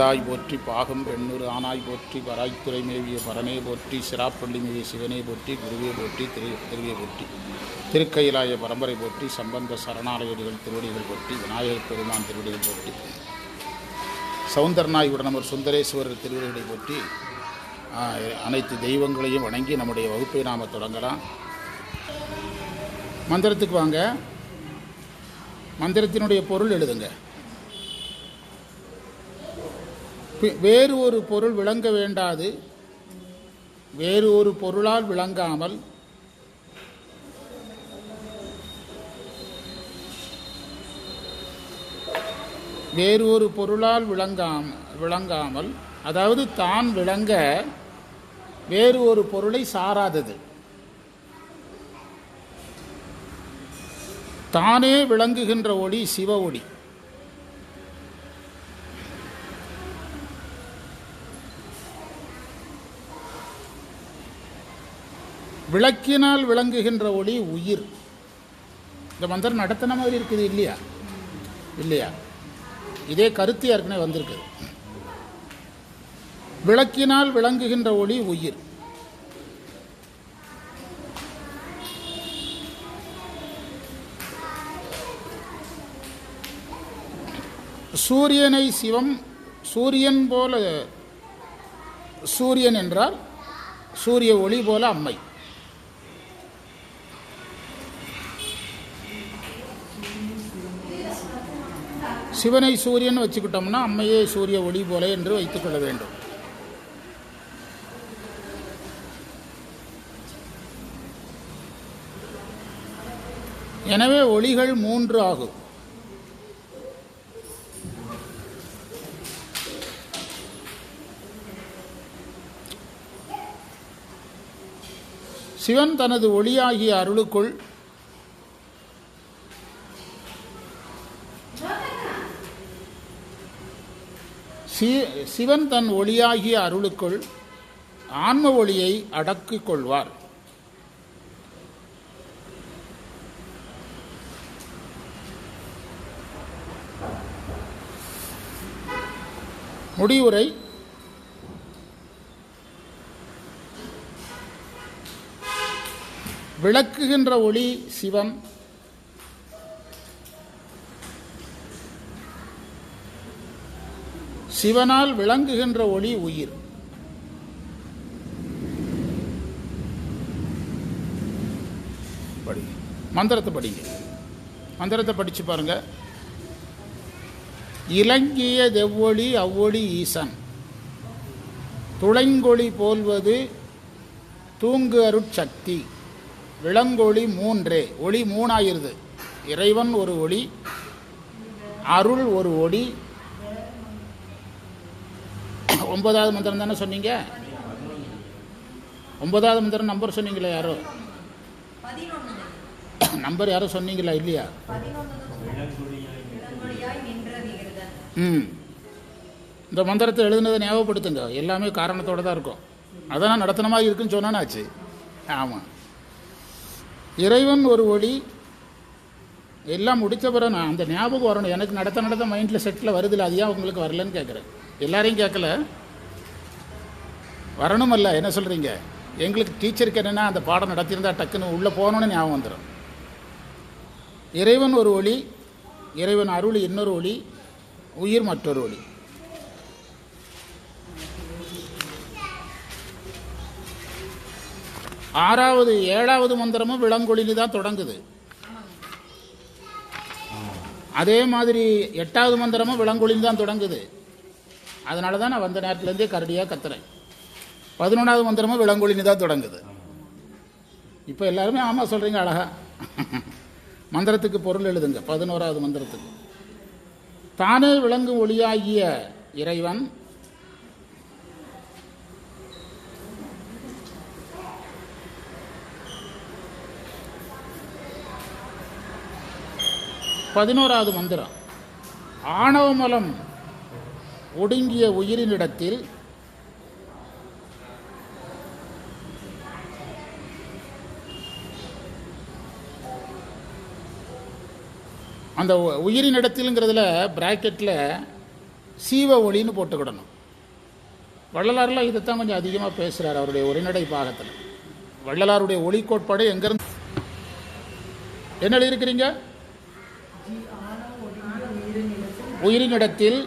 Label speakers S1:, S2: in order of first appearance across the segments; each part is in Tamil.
S1: பந்தாய் போற்றி பாகம் பெண்ணூர் ஆனாய் போற்றி வராய்த்துறை மேவிய பரனே போற்றி சிராப்பள்ளி மேவிய சிவனே போற்றி குருவே போற்றி திரு திருவே போற்றி. திருக்கையிலாய பரம்பரை போற்றி சம்பந்த சரணாலயடிகள் திருவடிகள் போற்றி விநாயகர் பெருமான் திருவடிகள் போற்றி. சவுந்தரநாய் உடனமர் சுந்தரேஸ்வரர் திருவடிகளை போற்றி அனைத்து தெய்வங்களையும் வணங்கி நம்முடைய வகுப்பை நாம் தொடங்கலாம். மந்திரத்துக்கு வாங்க. மந்திரத்தினுடைய பொருள் எழுதுங்க. வேறு ஒரு பொருள் விளங்க வேண்டாது. வேறு ஒரு பொருளால் விளங்காமல். வேறு ஒரு பொருளால் விளங்காம விளங்காமல் அதாவது தான் விளங்க வேறு ஒரு பொருளை சாராதது. தானே விளங்குகின்ற ஒளி சிவ ஒளி. விளக்கினால் விளங்குகின்ற ஒளி உயிர். இந்த மந்திரம் நடத்தின மாதிரி இருக்குது இல்லையா? இல்லையா? இதே கருத்து ஏற்கனவே வந்திருக்கு. விளக்கினால் விளங்குகின்ற ஒளி உயிர். சூரியனை சிவம் சூரியன் போல சூரியன் என்றால் சூரிய ஒளி போல அம்மை. சிவனை சூரியன் வச்சுக்கிட்டோம்னா அம்மையே சூரிய ஒளி போல என்று வைத்துக்கொள்ள வேண்டும். எனவே ஒளிகள் மூன்று ஆகும். சிவன் தனது ஒளியாகிய அருளுக்குள் சி- சிவன் தன் ஒளியாகிய அருளுக்குள் ஆன்ம ஒளியை அடக்கிக் கொள்வார். முடிவுரை. விளக்குகின்ற ஒளி சிவன் சிவனால் விளங்குகின்ற ஒளி உயிர். படி. மந்திரத்தை படிங்க. மந்திரத்தை படிச்சு பாருங்க. இலங்கிய தெவ்வொளி அவ்வொளி ஈசன். துளைங்கொளி போல்வது தூங்கு அருட்சக்தி. விளங்கொளி மூன்றே. ஒளி மூணாயிருது. இறைவன் ஒரு ஒளி அருள் ஒரு ஒளி ஒன்பதாவது மந்திரம் தானே சொன்னீங்க? ஒன்பதாவது மந்திரம் நம்பர் சொன்னீங்களா யாரோ? நம்பர் யாரோ சொன்னீங்களா இல்லையா? ம். இந்த மந்திரத்தை எழுதுனதை ஞாபகப்படுத்துங்க. எல்லாமே காரணத்தோட தான் இருக்கும். அதான் நடத்தின மாதிரி இருக்குன்னு சொன்னானாச்சு. ஆமாம் இறைவன் ஒரு ஒளி. எல்லாம் முடித்த பிறகு நான் அந்த ஞாபகம் வரணும். எனக்கு நடத்த நடத்த மைண்டில் செட்டில் வருதில்ல அது ஏன் உங்களுக்கு வரலன்னு கேட்குறேன் எல்லாரையும் கேட்கல வரணுமல்ல என்ன சொல்கிறீங்க எங்களுக்கு டீச்சருக்கு என்னென்னா அந்த பாடம் நடத்தியிருந்தா டக்குன்னு உள்ளே போகணுன்னு ஞாபகம் வந்துடும் இறைவன் ஒரு ஒளி இறைவன் அருள் இன்னொரு ஒளி உயிர் மற்றொரு ஒளி. ஆறாவது ஏழாவது மந்திரமும் விளங்கொழினு தான் தொடங்குது. அதே மாதிரி எட்டாவது மந்திரமும் விளங்கொழின்னு தான் தொடங்குது. அதனால தான் நான் வந்த நேரத்துலேருந்தே கரடியாக கத்துறேன். பதினொன்றாவது மந்திரமும் விளங்கொழின்னு தான் தொடங்குது. இப்போ எல்லாருமே ஆமாம் சொல்கிறீங்க அழகா. மந்திரத்துக்கு பொருள் எழுதுங்க பதினோராவது மந்திரத்துக்கு. தானே விளங்கும் ஒளியாகிய இறைவன் பதினோராவது மந்திரம் ஆணவமலம் ஒடுங்கிய உயிரினிடத்தில் அந்த உயிரின் இடத்திலுங்கிறதுல ப்ராக்கெட்டில் சீவ ஒளின்னு போட்டுக்கிடணும். வள்ளலாரில் இதைத்தான் கொஞ்சம் அதிகமாக பேசுகிறார் அவருடைய உரைநடை பாகத்தில். வள்ளலாருடைய ஒளி கோட்பாடு எங்கேருந்து? என்ன எழுதியிருக்கிறீங்க? உயிரினிடத்தில்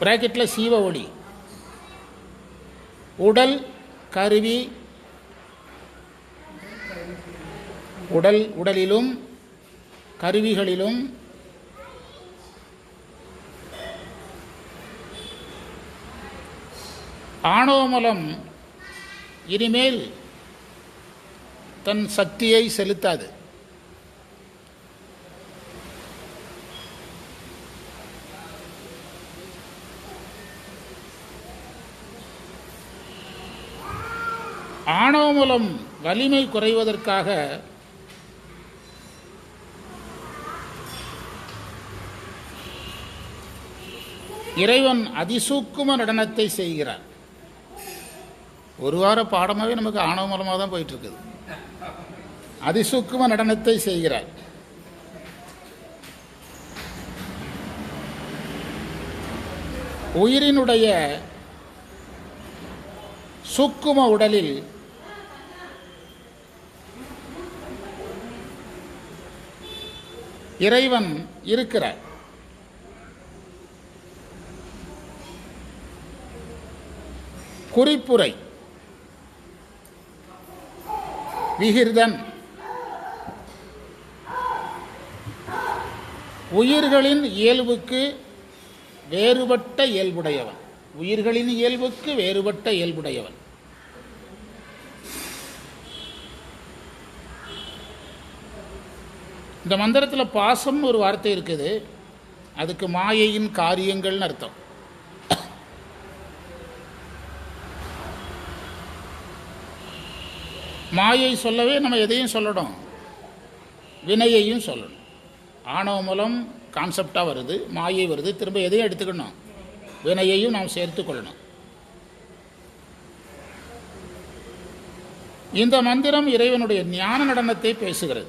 S1: பிராக்கெட்டில் சீவ ஒளி. உடல் கருவி உடல் உடலிலும் கருவிகளிலும் ஆணோமலம் இனிமேல் தன் சக்தியை செலுத்தாது. ஆணவமலம் வலிமை குறைவதற்காக இறைவன் அதிசூக்கும நடனத்தை செய்கிறார். ஒரு வார பாடமாகவே நமக்கு ஆணவமலமாக தான் போயிட்டுருக்குது. அதிசூக்கும நடனத்தை செய்கிறார். உயிரினுடைய சூக்கும உடலில் இறைவன் இருக்கிறார். குறிப்புரை. விகிர்தன் உயிர்களின் இயல்புக்கு வேறுபட்ட இயல்புடையவன். உயிர்களின் இயல்புக்கு வேறுபட்ட இயல்புடையவன். இந்த மந்திரத்தில் பாசம்னு ஒரு வார்த்தை இருக்குது. அதுக்கு மாயையின் காரியங்கள்னு அர்த்தம். மாயை சொல்லவே நம்ம எதையும் சொல்லணும். வினையையும் சொல்லணும். ஆணவ மூலம் கான்செப்டாக வருது மாயை வருது திரும்ப எதையும் எடுத்துக்கணும். வினையையும் நாம் சேர்த்து கொள்ளணும். இந்த மந்திரம் இறைவனுடைய ஞான நடனத்தை பேசுகிறது.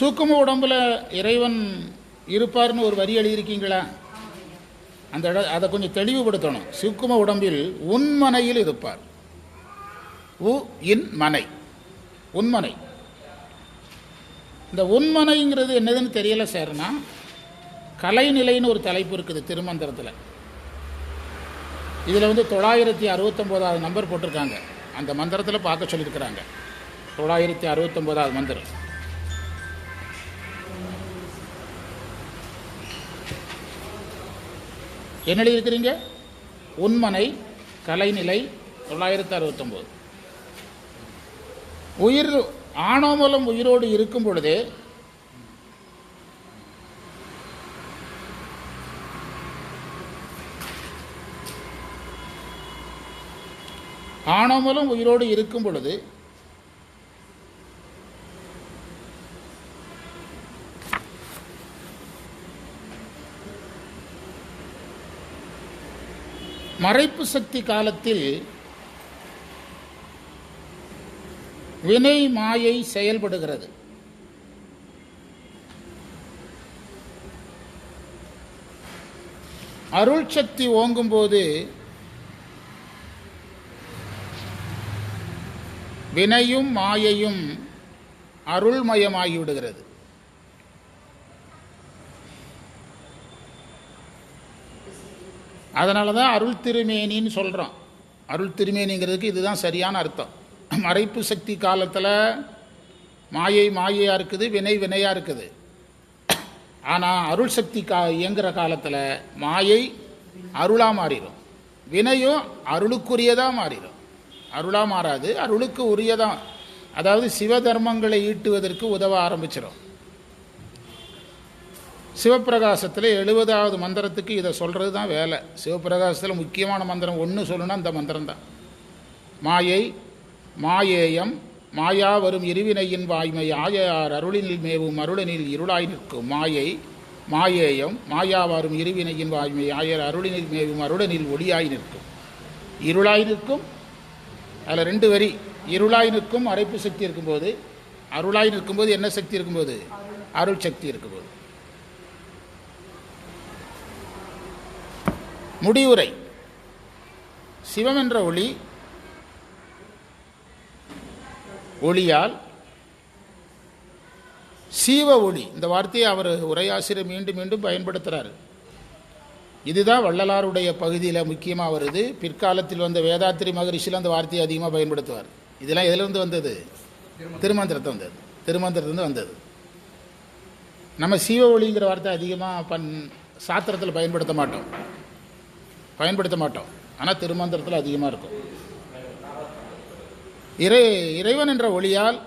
S1: சூக்கும உடம்புல இறைவன் இருப்பார்னு ஒரு வரி எழுதியிருக்கீங்களா? அந்த இட அதை கொஞ்சம் தெளிவுபடுத்தணும். சூக்கும உடம்பில் உன்மனையில் இருப்பார். உ இன் மனை. உன்மனை. இந்த உன்மனைங்கிறது என்னதுன்னு தெரியலை சார்னா கலைநிலைன்னு ஒரு தலைப்பு இருக்குது திருமந்திரத்தில். இதில் வந்து தொள்ளாயிரத்தி அறுபத்தொம்போதாவது நம்பர் போட்டிருக்காங்க. அந்த மந்திரத்தில் பார்க்க சொல்லியிருக்கிறாங்க. தொள்ளாயிரத்தி அறுபத்தொம்போதாவது மந்திரம். என்ன எழுதியிருக்கிறீங்க உண்மனை கலைநிலை தொள்ளாயிரத்து அறுபத்தொம்போது. உயிர் ஆணோமலம் உயிரோடு இருக்கும் பொழுது ஆணோமலம் உயிரோடு இருக்கும் பொழுது மறைப்பு சக்தி காலத்தில் வினை மாயை செயல்படுகிறது. அருள் சக்தி ஓங்கும்போது வினையும் மாயையும் அருள்மயமாகி அதனால தான் அருள் திருமேனின்னு சொல்கிறோம் அருள் திருமேனிங்கிறதுக்கு இதுதான் சரியான அர்த்தம். மறைப்பு சக்தி காலத்தில் மாயை மாயையாக இருக்குது வினை வினையாக இருக்குது. ஆனால் அருள் சக்தி கா இயங்குகிற காலத்தில் மாயை அருளாக மாறிடும் வினையும் அருளுக்குரியதாக மாறிடும் அருளாக மாறாது அருளுக்கு உரியதான் அதாவது சிவதர்மங்களை ஈட்டுவதற்கு உதவ ஆரம்பிச்சிடும் சிவப்பிரகாசத்தில் எழுபதாவது மந்திரத்துக்கு இதை சொல்கிறது தான் வேலை. சிவப்பிரகாசத்தில் முக்கியமான மந்திரம் ஒன்று சொல்லணும்னா அந்த மந்திரம் தான் மாயை மாயேயம் மாயா வரும் இருவினையின் வாய்மை ஆயார் அருளினில் மேவும் அருளனில் இருளாய் நிற்கும். மாயை மாயேயம் மாயா வரும் இருவினையின் வாய்மை ஆயர் அருளினில் மேவும் அருளனில் ஒளியாய் நிற்கும். இருளாய் நிற்கும். அதில் ரெண்டு வரி. இருளாய் நிற்கும் அரைப்பு சக்தி இருக்கும்போது அருளாய் நிற்கும்போது என்ன சக்தி இருக்கும்போது? அருள் சக்தி இருக்கும்போது. முடிவுரை. சிவம் என்ற ஒளி ஒளியால் சீவ ஒளி. இந்த வார்த்தையை அவர் உரையாசிரியர் மீண்டும் மீண்டும் பயன்படுத்துகிறார் இதுதான் வள்ளலாருடைய பகுதியில் முக்கியமாக வருது. பிற்காலத்தில் வந்த வேதாத்திரி மகரிஷியில் அந்த வார்த்தையை அதிகமாக பயன்படுத்துவார். இதெல்லாம் எதிலிருந்து வந்தது? திருமந்திரத்தை வந்தது. திருமந்திரத்துலேருந்து வந்தது. நம்ம சீவ ஒளிங்கிற வார்த்தை அதிகமாக பண் சாத்திரத்தில் பயன்படுத்த மாட்டோம். பயன்படுத்த மாட்டோம். ஆனால் திருமந்திரத்தில் அதிகமாக இருக்கும். இறை இறைவன் என்ற ஒளியால்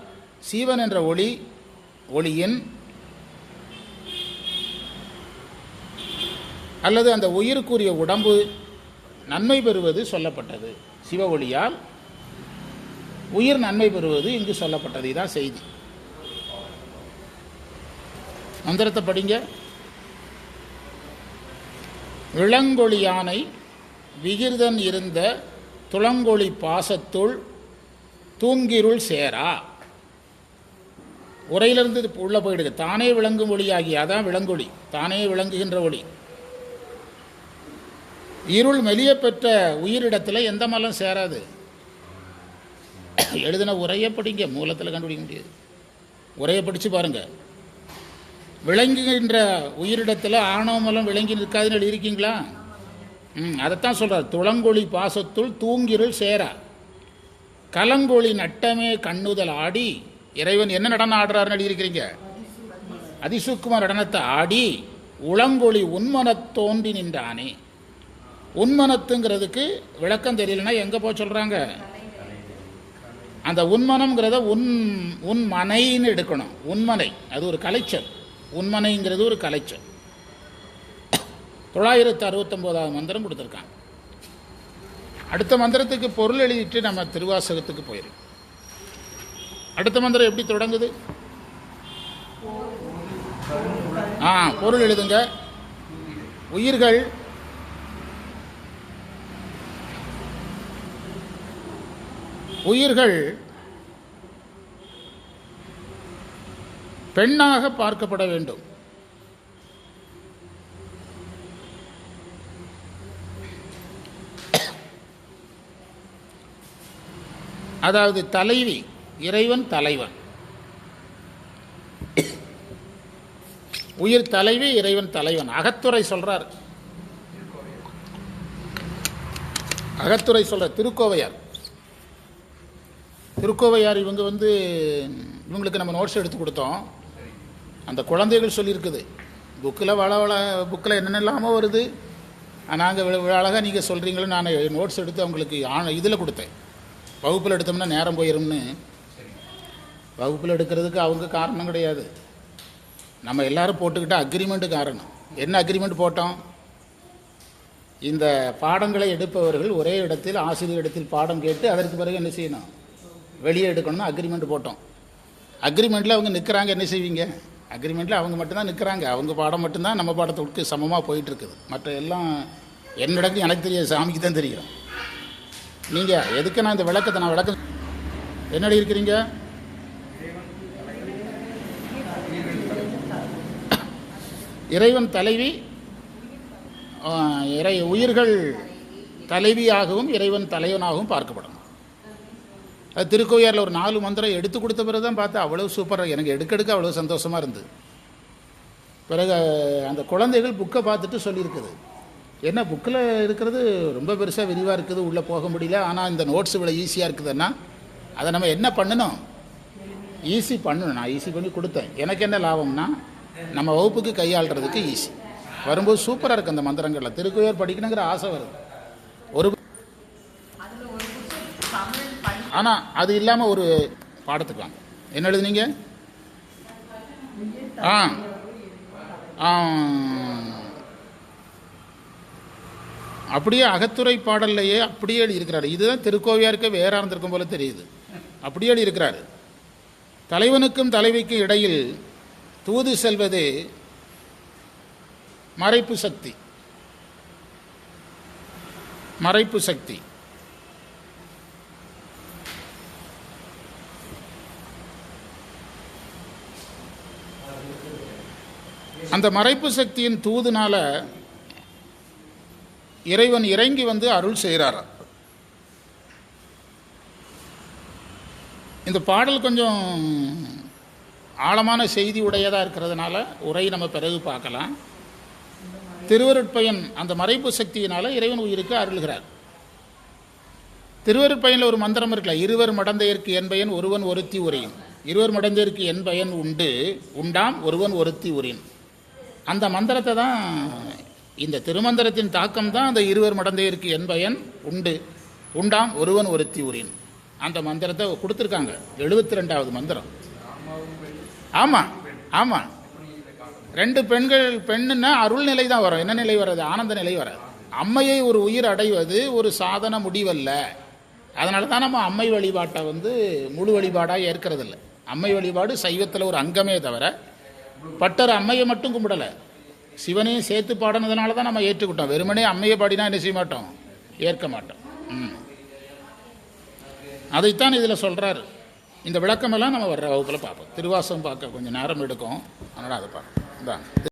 S1: சீவன் என்ற ஒளி ஒளியின் அல்லது அந்த உயிருக்குரிய உடம்பு நன்மை பெறுவது சொல்லப்பட்டது. சிவ ஒளியால் உயிர் நன்மை பெறுவது இங்கு சொல்லப்பட்டது. இதான் செய்தி. மந்திரத்தை படிங்க. இளங்கொழி யானை விகிர்தன் இருந்த துளங்கொழி பாசத்துள் தூங்கிருள் சேரா. உரையிலிருந்து இது உள்ள போயிடுது. தானே விளங்கும் ஒளியாகி அதான் விளங்கொளி தானே விளங்குகின்ற ஒளி. இருள் மெலிய பெற்ற உயிரிடத்தில் எந்த மலம் சேராது. எழுதின உரையை படிங்க. மூலத்தில் கண்டுபிடிக்க முடியாது. உரையை படித்து பாருங்க. விளங்குகின்ற உயிரிடத்தில் ஆணவ மலம் விளங்கி நிற்காதுன்னு எழுதியிருக்கீங்களா? ம் அதைத்தான் சொல்கிறார் துளங்கொழி பாசத்துள் தூங்கிருள் சேரா. கலங்கொழி நட்டமே கண்ணுதல் ஆடி. இறைவன் என்ன நடனம் ஆடுறாருன்னு எழுதியிருக்கிறீங்க? அதிசுக்குமார் நடனத்தை ஆடி உளங்கொழி உன்மனத் தோன்றி நின்றானே. உன்மனத்துங்கிறதுக்கு விளக்கம் தெரியலனா எங்கே போய் சொல்கிறாங்க அந்த உன்மனம்ங்கிறத உன் உன்மனைன்னு எடுக்கணும். உன்மனை. அது ஒரு கலைச்சல். உன்மனைங்கிறது ஒரு கலைச்சல். தொள்ளாயிரத்து அறுபத்தொம்போதாவது மந்திரம் கொடுத்துருக்காங்க. அடுத்த மந்திரத்துக்கு பொருள் எழுதிட்டு நம்ம திருவாசகத்துக்கு போயிடும் அடுத்த மந்திரம் எப்படி தொடங்குது? ஆ பொருள் எழுதுங்க. உயிர்கள் உயிர்கள் பெண்ணாக பார்க்கப்பட வேண்டும். அதாவது தலைவி இறைவன் தலைவன். உயிர் தலைவி இறைவன் தலைவன். அகத்துறை சொல்றார். அகத்துறை சொல்ற திருக்கோவையார். திருக்கோவையார் இவங்க வந்து இவங்களுக்கு நம்ம நோட்ஸ் எடுத்து கொடுத்தோம். அந்த குழந்தைகள் சொல்லியிருக்குது. புக்கில் வள வள புக்கில் என்னென்னலாமோ வருது. நாங்கள் அழகாக நீங்கள் சொல்கிறீங்களோ நான் நோட்ஸ் எடுத்து அவங்களுக்கு ஆன இதில் கொடுத்தேன். வகுப்பில் எடுத்தோம்னா நேரம் போயிரும்னு. வகுப்பில் எடுக்கிறதுக்கு அவங்க காரணம் கிடையாது. நம்ம எல்லாரும் போட்டுக்கிட்ட அக்ரிமெண்ட்டு காரணம். என்ன அக்ரிமெண்ட் போட்டோம்? இந்த பாடங்களை எடுப்பவர்கள் ஒரே இடத்தில் ஆசிரியர் இடத்தில் பாடம் கேட்டு அதற்கு பிறகு என்ன செய்யணும்? வெளியே எடுக்கணும்னு அக்ரிமெண்ட் போட்டோம். அக்ரிமெண்ட்டில் அவங்க நிற்கிறாங்க என்ன செய்வீங்க? அக்ரிமெண்ட்டில் அவங்க மட்டும்தான் நிற்கிறாங்க அவங்க பாடம் மட்டும்தான் நம்ம பாடத்துக்கு சமமாக போயிட்டுருக்குது மற்ற எல்லாம் என்னிடக்கு எனக்கு தெரியாது சாமிக்கு தான் தெரியும். நீங்கள் எதுக்கு நான் இந்த விளக்கத்தை நான் விளக்கம் என்னடி இருக்கிறீங்க? இறைவன் தலைவி இறை உயிர்கள் தலைவியாகவும் இறைவன் தலைவனாகவும் பார்க்கப்படும். அது திருக்கோயிலில் ஒரு நாலு மந்திரம் எடுத்து கொடுத்த பிறகு தான் பார்த்தா அவ்வளோ சூப்பராக எனக்கு எடுக்க எடுக்க அவ்வளோ சந்தோஷமாக இருந்தது. பிறகு அந்த குழந்தைகள் புக்கை பார்த்துட்டு சொல்லியிருக்குது. ஏன்னா புக்கில் இருக்கிறது ரொம்ப பெருசாக விரிவாக இருக்குது உள்ளே போக முடியல. ஆனால் இந்த நோட்ஸ் இவ்வளோ ஈஸியாக இருக்குதுன்னா அதை நம்ம என்ன பண்ணணும்? ஈஸி பண்ணணும். நான் ஈஸி பண்ணி கொடுத்தேன். எனக்கு என்ன லாபம்னா நம்ம வகுப்புக்கு கையாளுறதுக்கு ஈஸி வரும்போது சூப்பராக இருக்குது அந்த மந்திரங்களில். திருக்குயர் படிக்கணுங்கிற ஆசை வருது. ஒரு ஆனால் அது இல்லாமல் ஒரு பாடத்துக்கு வாங்க. என்ன எழுதுனீங்க? ஆ. ஆ. அப்படியே அகத்துறை பாடல்லையே அப்படியே இருக்கிறார் இதுதான் திருக்கோவியாருக்கே வேறாக இருந்திருக்கும் போல தெரியுது. அப்படியே இருக்கிறார் தலைவனுக்கும் தலைவிக்கும் இடையில் தூது செல்வது மறைப்பு சக்தி. மறைப்பு சக்தி. அந்த மறைப்பு சக்தியின் தூதுனால இறைவன் இறங்கி வந்து அருள் செய்கிறார் இந்த பாடல் கொஞ்சம் ஆழமான செய்தி உடையதாக இருக்கிறதுனால உரை நம்ம பிறகு பார்க்கலாம். திருவருட்பயன் அந்த மறைப்பு சக்தியினால இறைவன் உயிருக்கு அருள்கிறார். திருவருட்பயனில் ஒரு மந்திரம் இருக்கல இருவர் மடந்தையற்கு என் பயன் ஒருவன் ஒருத்தி உரையும் இருவர் மடந்தையருக்கு என்பயன் உண்டு உண்டாம் ஒருவன் ஒருத்தி உரின். அந்த மந்திரத்தை தான் இந்த திருமந்திரத்தின் தாக்கம் தான் அந்த இருவர் மடந்தையருக்கு என்பயன் உண்டு. உண்டாம் ஒருவன் ஒருத்தி உரின். அந்த மந்திரத்தை கொடுத்துருக்காங்க. எழுபத்தி ரெண்டாவது மந்திரம். ஆமாம் ஆமாம் ரெண்டு பெண்கள் பெண்ணுன்னா அருள் நிலை தான் வரும். என்ன நிலை வராது? ஆனந்த நிலை வராது. அம்மையை ஒரு உயிர் அடைவது ஒரு சாதன முடிவல்ல. அதனால தான் நம்ம அம்மை வழிபாட்டை வந்து முழு வழிபாடாக ஏற்கிறதில்ல. அம்மை வழிபாடு சைவத்தில் ஒரு அங்கமே தவிர பட்டர் அம்மையை மட்டும் கும்பிடலை. சிவனையும் சேர்த்து பாடினதுனால தான் நம்ம ஏற்றுக்கிட்டோம். வெறுமனே அம்மையை பாடினா என்ன செய்ய மாட்டோம்? ஏற்க மாட்டோம். அதைத்தான் இதில் சொல்கிறாரு இந்த விளக்கமெல்லாம் நம்ம வர்ற வகுப்பில் பார்ப்போம். திருவாசம் பார்க்க கொஞ்சம் நேரம் எடுக்கும். அதனால் அதை பார்ப்போம். இதான்